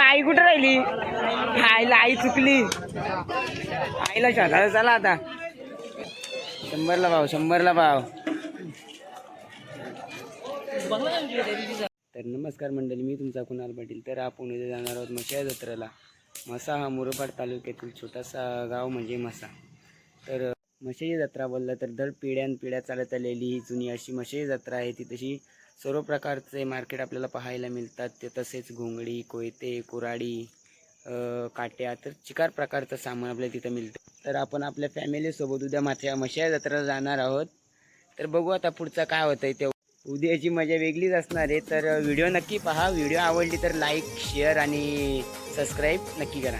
आई कुठं राहिली? आईला आई चुकली. आईला शोधायला चला आता. शंभरला भाव शंभरला भाव. तर नमस्कार मंडळी मी तुमचा कुणाल पाटील. तर आपण इथे जाणार आहोत मशा जत्रेला. मसा हा मुरबाड तालुक्यातील छोटासा गाव म्हणजे मसा. तर मशाई जत्रा बोललं तर दर पिढ्यान पिढ्या चालत आलेली ही जुनी अशी मशाई जत्रा आहे. ती तशी सर्व प्रकारचे मार्केट आपल्याला पाहायला मिळतात. ते तसेच घोंगडी कोयते कुराडी काट्या तर चिकार प्रकारचं सामान आपल्याला तिथं मिळतं. तर आपण आपल्या फॅमिलीसोबत उद्या माथ्या मशा जत्रा जाणार आहोत. तर बघू आता पुढचं काय होतंय ते उद्याची मजा वेगळीच असणार आहे तर व्हिडिओ नक्की पहा. व्हिडिओ आवडली तर लाईक शेअर आणि सबस्क्राईब नक्की करा.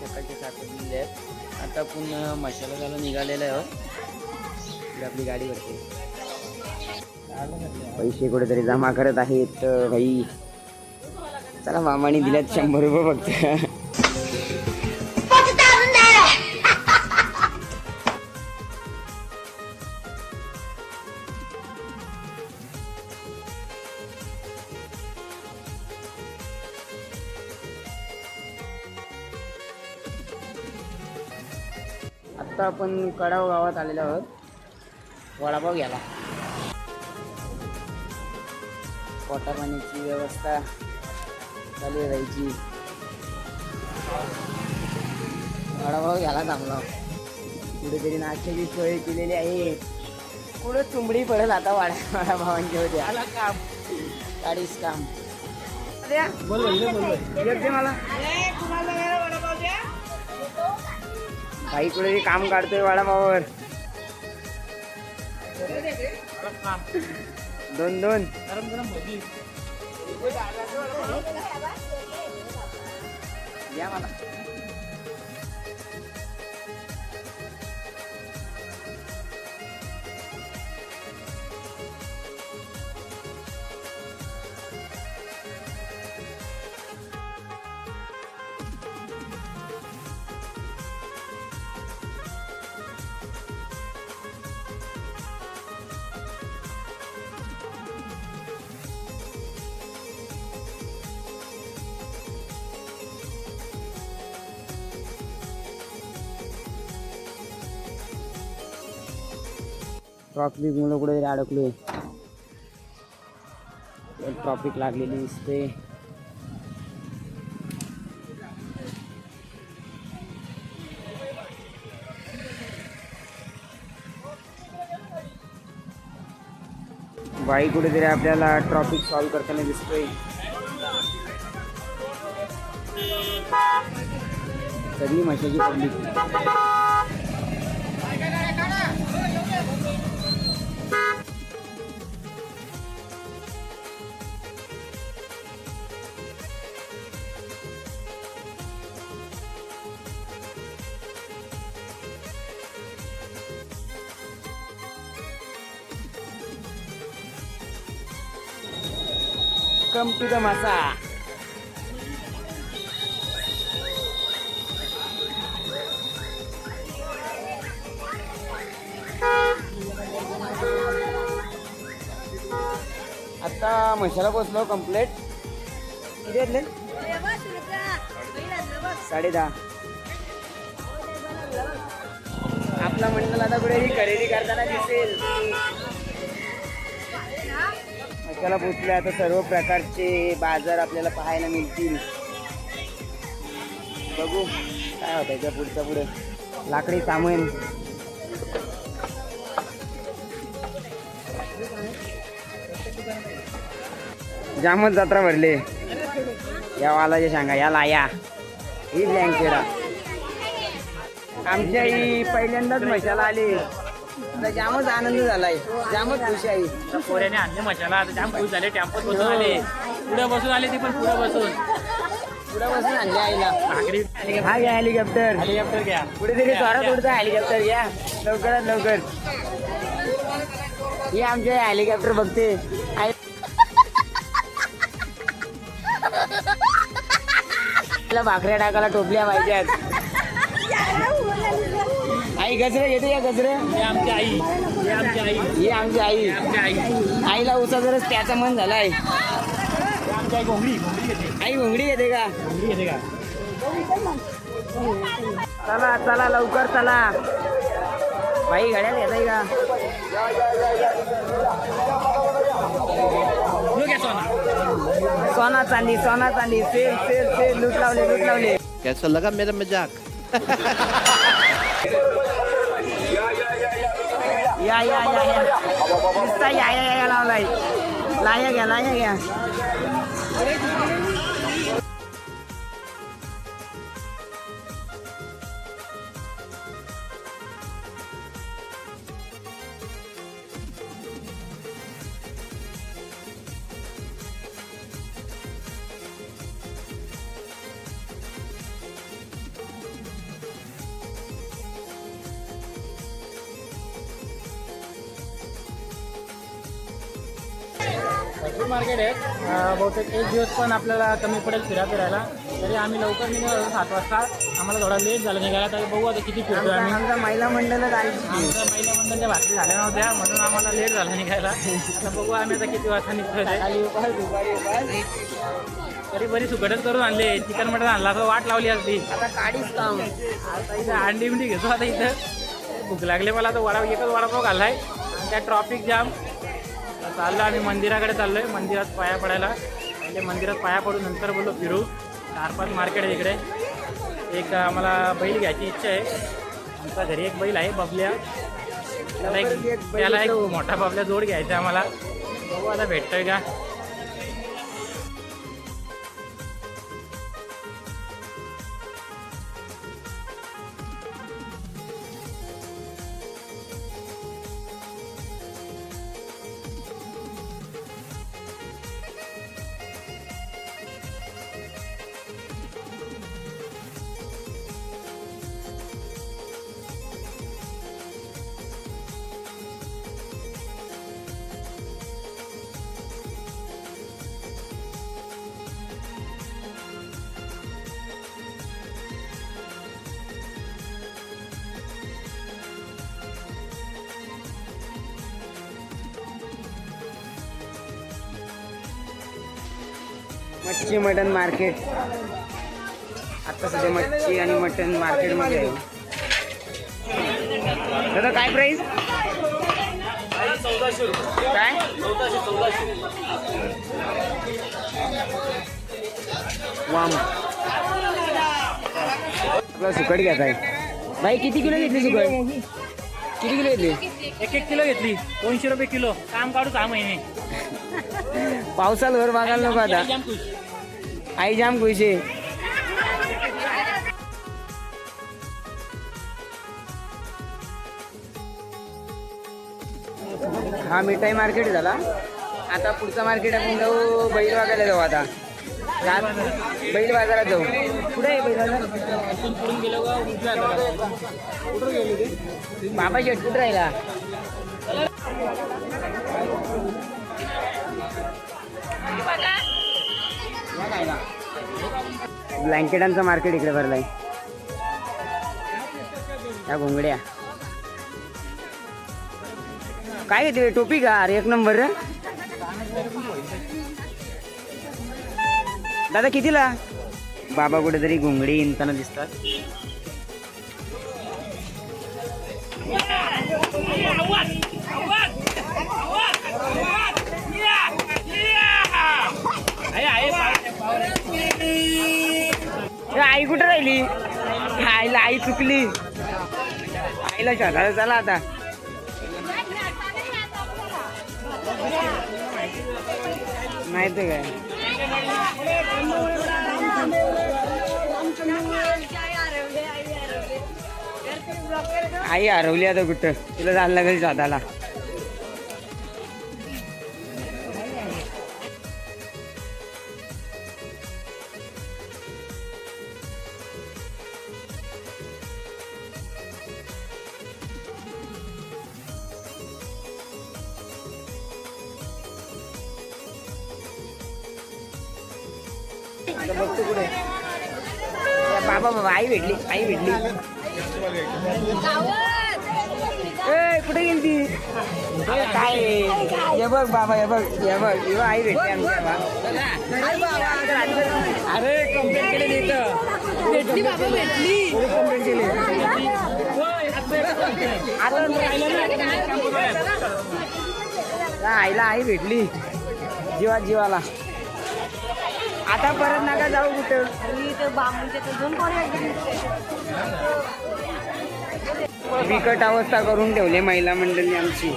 सकाळचे आहेत आता पुन्हा मशाला झाला निघालेलं आहे. आपली गाडी भरते. पैसे कुठेतरी जमा करत आहेत तर भाई चला मामाने दिल्यात शंभर रुपये फक्त. आत्ता आपण कडाव गावात आलेलो आहोत. वडापाव घ्यायला. पोटा पाण्याची व्यवस्था चालू राहायची वडापाव घ्यायला थांबलो. कुठेतरी नाश्त्याची सोय केलेली आहे. पुढे चुंबडी पडेल आता वाडा वडापावांच्या होत्या. काम. काढीस काम. मला. भाई कुठे काम काढतोय वडापावावर. दोन दोन. या मला. ट्रॉफिक मुलं अडकलो आहे ट्रॉफिक लागलेली दिसते बाई कुठेतरी आपल्याला ट्रॉफिक सॉल्व करताना दिसतोय. सगळी मशाची पब्लिक वेलकम टू द मासा आता मशाला पोचलो कम्प्लेट किती घेतले साडे दहा आपला मंडळ आता कुठेही खरेदी करताना दिसेल. मशाला पोचले आता सर्व प्रकारचे बाजार आपल्याला पाहायला मिळतील. बघू काय होतं त्या पुढच्या पुढे. लाकडी सामान. जामच जत्रा भरले. या वालाच्या सांगा या लाया. ही ब्लँकेडा आमच्या ही पहिल्यांदाच मशाला आली. आता जामच आनंद झालाय. जामच खुशी आहे. पोऱ्याने आणले मशाला आता जाम खुश झाले टेम्पोत बसून आले. पुढे बसून आले ती पण पुढे बसून. पुढे बसून आणले आईला. भाकरी हा घ्या हेलिकॉप्टर हेलिकॉप्टर घ्या. कुठेतरी उडता हेलिकॉप्टर घ्या. लवकरात लवकर. ही आमचे हेलिकॉप्टर बघते. आई- भाकऱ्या टाकायला टोपल्या पाहिजेत. आई गजरे घेते या गजरे. हे आमची आई. हे आमची आई. ही आमची आई. आमची आई. आईला उसा जरच त्याचा मन झालाय. आमची आई घोंगडी घोंगडी घेते. आई घोंगडी येते का? घोंगडी घेते का? चला चला लवकर चला. बाई गाड्याला येत का? लोक आहे सोना. सोना चांदी सोना चांदी. Sale sale sale. लूट लावले लूट लावले. कैसा लगा मेरा मजाक. या या या या. नुसता या या या लावलाय. लाया घ्या लाया घ्या. भरपूर मार्केट आहे अं, बहुतेक एक दिवस पण आपल्याला कमी पडेल फिरा फिरायला. तरी आम्ही लवकर निघालो सात वाजता. आम्हाला थोडा लेट झाला निघायला. तर बघू आता किती फिरतोय आम्ही. आमचा महिला मंडळ आली आमच्या महिला मंडळच्या भाकरी झाल्या नव्हत्या. म्हणून आम्हाला लेट झाला निघायला. आता बघू आम्ही आता किती वाजता निघतोय ते. खाली उपास दुपारी उपास तरी बरी सुकटच करून आणले. चिकन मटन आणला. तर वाट लावली असती. आता काढीच काम. आता इथं अंडी बिंडी घेतो आता इथं. भूक लागले मला. तर वडा एकच वडापाव घाललाय आणि त्या ट्रॉफिक जाम चाललो आम्ही मंदिराकडे चाललोय मंदिरात पाया पडायला. म्हणजे मंदिरात पाया पडून नंतर बोललो फिरू. चार पाच मार्केट आहे इकडे. एक आम्हाला बैल घ्यायची इच्छा आहे. आमच्या घरी एक बैल आहे बबल्या. त्याला एक त्याला एक मोठा बबल्या जोड घ्यायचा आहे आम्हाला. बघू आता भेटतोय का? मच्छी मटन मार्केट आता सध्या मच्छी आणि मटन मार्केटमध्ये आहे. दादा काय प्राइस काय वाम आपला सुकट घ्यायचा आहे बाई किती किलो घेतली सुकट किती किलो घेतली एक एक किलो घेतली दोनशे रुपये किलो काम काढू सहा महिने पावसात घर मागायला नको आता. आई जाम खुश आहे. हा मिठाई मार्केट झाला. आता पुढचा मार्केट आपण जाऊ बैल बाजाराला जाऊ आता. बैल बाजारात जाऊ. कुठे आहे बैल बाजार? बाबा शेट कुठं राहिला? ब्लँकेटांचं मार्केट इकडे भरलंय. या घोंगड्या. काय घेते टोपी का? अरे एक नंबर रे. दादा कितीला? बाबा कुठेतरी घोंगडी इंताना दिसतात. आई कुठं राहिली? आईला आई चुकली. आईला शोधायला चला आता. नाही काय? आई हरवली आता कुठं? तिला जायला लागेल शोधायला. बघतो कुठे बाबा बाबा आई भेटली आई भेटली. ए कुठे गेली ती? काय? हे बघ बाबा हे बघ हे बघ. हे आई भेटते आमच्या बा. अरे कंप्लेंट केली भेटली बाबा भेटली. कंप्लेंट केली. आता आईला आई भेटली. जीवा जीवाला. आता परत नका जाऊ कुठं. कोणी बिकट अवस्था करून ठेवली महिला मंडळी आमची.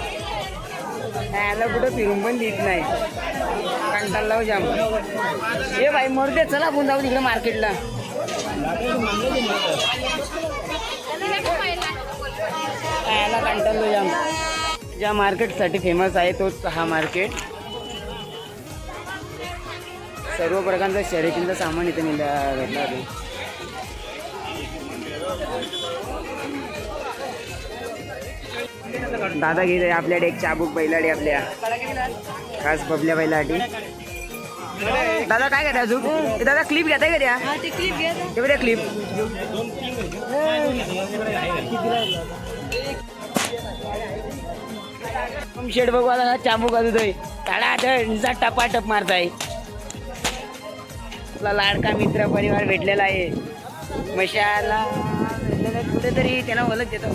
याला कुठं फिरून पण देत नाही. कंटाळा लाव जाम. ए भाई मरते चला आपण जाऊ तिकडे मार्केटला. याला कंटाळलो जाम. ज्या मार्केटसाठी फेमस आहे तोच हा मार्केट. सर्व प्रकारचं शर्यतींचं सामान इथे मिळा होतं दादा घेत आहे आपल्याकडे एक चाबूक बैलाडी आपल्या. खास बबल्या बैलाटी दादा काय घेता अजून? दादा क्लिप घेताय का त्या? हा क्लिप शेड बघू आता चाबूक काढा आता टपाटप मारताय. आपला लाडका मित्र परिवार भेटलेला आहे. मशाला भेटलेला कुठेतरी त्यांना ओळख देतो.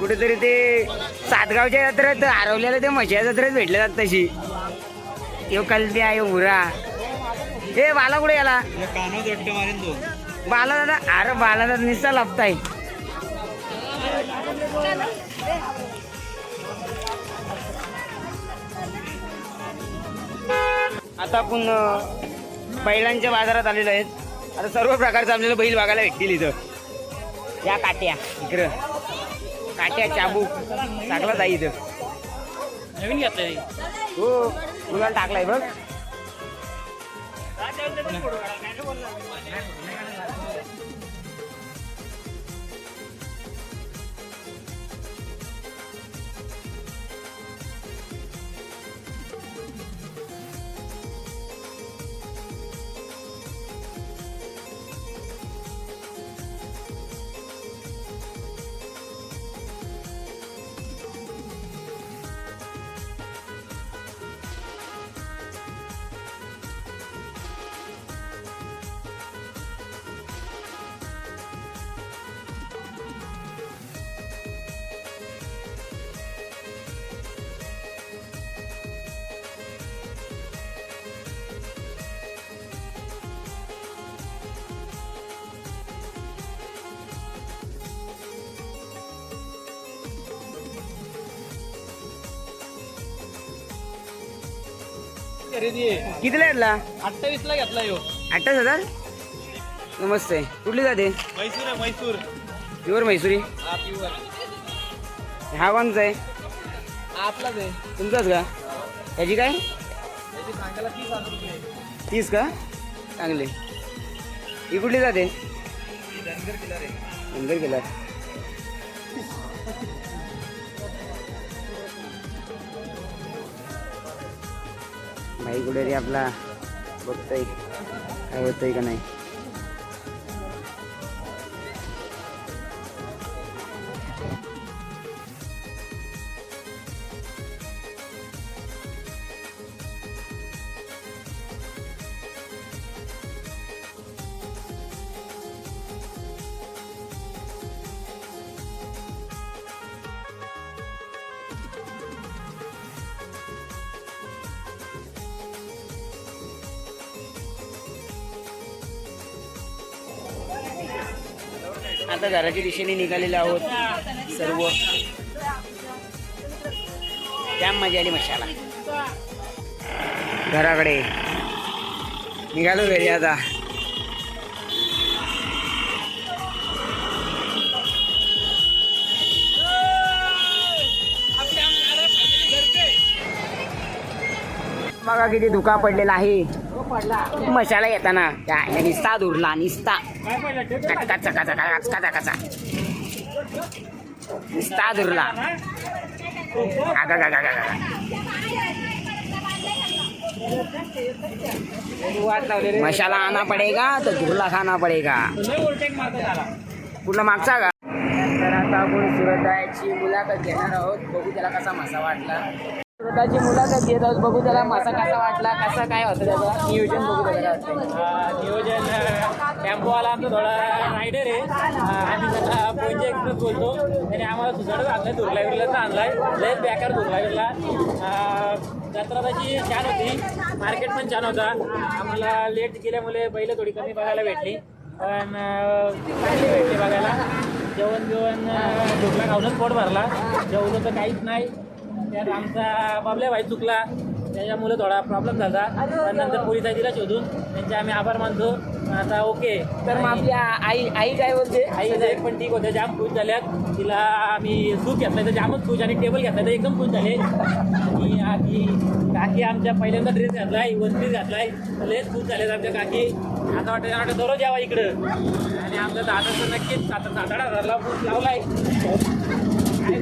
कुठेतरी ते सातगावच्या यात्रेत हरवलेलं ते मशा जत्रेत भेटले जात तशी. यो कलत्या यो उरा हे बाला कुठे गेला? बाला दादा अरे बाला दादा निस्ता लपताय. आता आपण बैलांच्या बाजारात आलेलो आहेत. आता सर्व प्रकारचं आपल्याला बैल बघायला भेटतील इथं. या काट्या. इकडं. काट्या चाबूक. टाकला जाई इथं. नवीन घेतलंय. हो मुलाला टाकलाय बघ. खरेदी आहे. कितीला घेतला? अठ्ठावीस ला घेतला यो. अठ्ठावीस हजार? नमस्ते. कुठली जाते मैसूर आहे मैसूर प्युअर मैसुरी हा प्युअर. हा कोणचा आहे? आपलाच आहे. तुमचाच का? त्याची काय? त्याची सांगायला तीस हजार रुपये तीस का? चांगले. ही कुठली जाते धनगर किलर आहे. नंतर केला काही कुठेतरी आपला बघतोय. काय होतंय का नाही. आता घराच्या दिशेने निघालेले आहोत सर्व. त्या मजा आली मशाला. घराकडे. निघालो घरी आता. बघा किती धुका पडलेला आहे. मशाला येताना. काय निस्ता धुरला निस्ता. कचका चका चका कचका चका निस्ता धुरला मशाला आना पडेगा तर धुरला खाना पडेगा. कुठला मागचा का तर आता आपण सुरताची मुलाखत घेणार आहोत. बघू त्याला कसा मसा वाटला. स्वतःची मुलाखत घेत आहोत. बघू त्याला मासा कसा वाटला कसा काय होतं त्याचा. नियोजन बघू त्याला नियोजन टेम्पोवाला आमचा थोडा रायडर आहे. आम्ही त्याला पोंजे एक्सप्रेस बोलतो. आणि आम्हाला सुसाडच आणलाय दुर्लावीरला आणलाय लयच बेकार दुर्लावीरला जत्रा त्याची छान होती. मार्केट पण छान होता. आम्हाला लेट केल्यामुळे बैल थोडी कमी बघायला भेटली. पण चांगली भेटली बघायला. जेवण जेवण ढोकला खाऊनच पोट भरला. जेवलं तर काहीच नाही. त्यात आमचा बाबल्या भाई चुकला. त्याच्यामुळे थोडा प्रॉब्लेम झाला. पण नंतर पोलिसांनी दिला शोधून. त्यांचे आम्ही आभार मानतो. आता ओके. तर मग आपली आई आई काय बोलते? आई एक पण ठीक होत्या जाम खुश झाल्यात. तिला आम्ही सूप घेतलाय तर जामच खुश आणि टेबल घेतलाय तर एकदम खुश झाले. आणि आधी काकी आमच्या पहिल्यांदा ड्रेस घातलाय. वन पीस घातलाय. तर लयच खुश झालेत आमच्या काकी. आता वाटतं वाटतं दररोज यावा इकडं. आणि आमचा दादा तर नक्कीच सात आठ हजारला पूस लावलाय.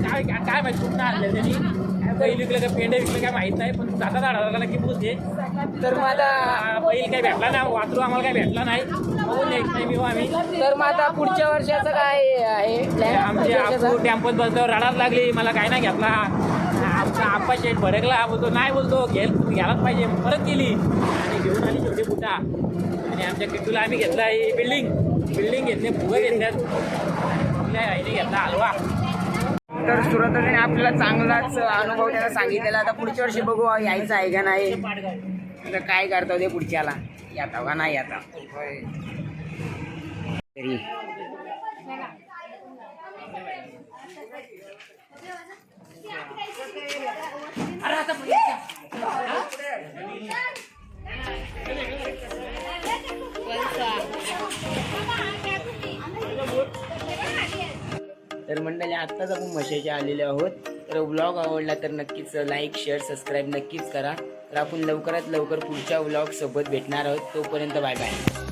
काय काय काय माहिती कुठं आणलं त्यांनी. बैल विकलं का पेंडे विकलं काय माहीत नाही पण सात आठ हजाराला पूस आहे. तर आ, बैल काही भेटला ना वासरू आम्हाला काही भेटला नाही. बघू नेक्स्ट टाइम येऊ आम्ही. तर मग आता पुढच्या वर्षाचं काय आहे? plan? आमचे पुढच्या आपू वर्षाचं? टेम्पोत बसल्यावर रडायला लागली मला काय नाही घेतला. आमचा आप्पा शेठ भडकला बोलतो नाही बोलतो घे घ्यायलाच पाहिजे. परत गेली. आणि घेऊन आली छोटे बुटा. आणि आमच्या किट्टूला आम्ही घेतला ही बिल्डिंग बिल्डिंग घेतले फुगं घेतल्यात. आपल्या आईने घेतला हलवा. तर सुरतने आपल्याला चांगलाच अनुभव त्याला सांगितलेला. आता पुढच्या वर्षी बघू यायचं आहे का नाही? तर काय करता ते पुढच्याला? येता का नाही आता तरी. मंडळी आत्ताच आपण मशाचे आलेले आहोत. तर व्लॉग आवडला तर नक्कीच लाईक शेअर सबस्क्राईब नक्कीच करा. तर आपण लवकरात लवकर पुढच्या ब्लॉग सोबत भेटणार आहोत. तोपर्यंत बाय बाय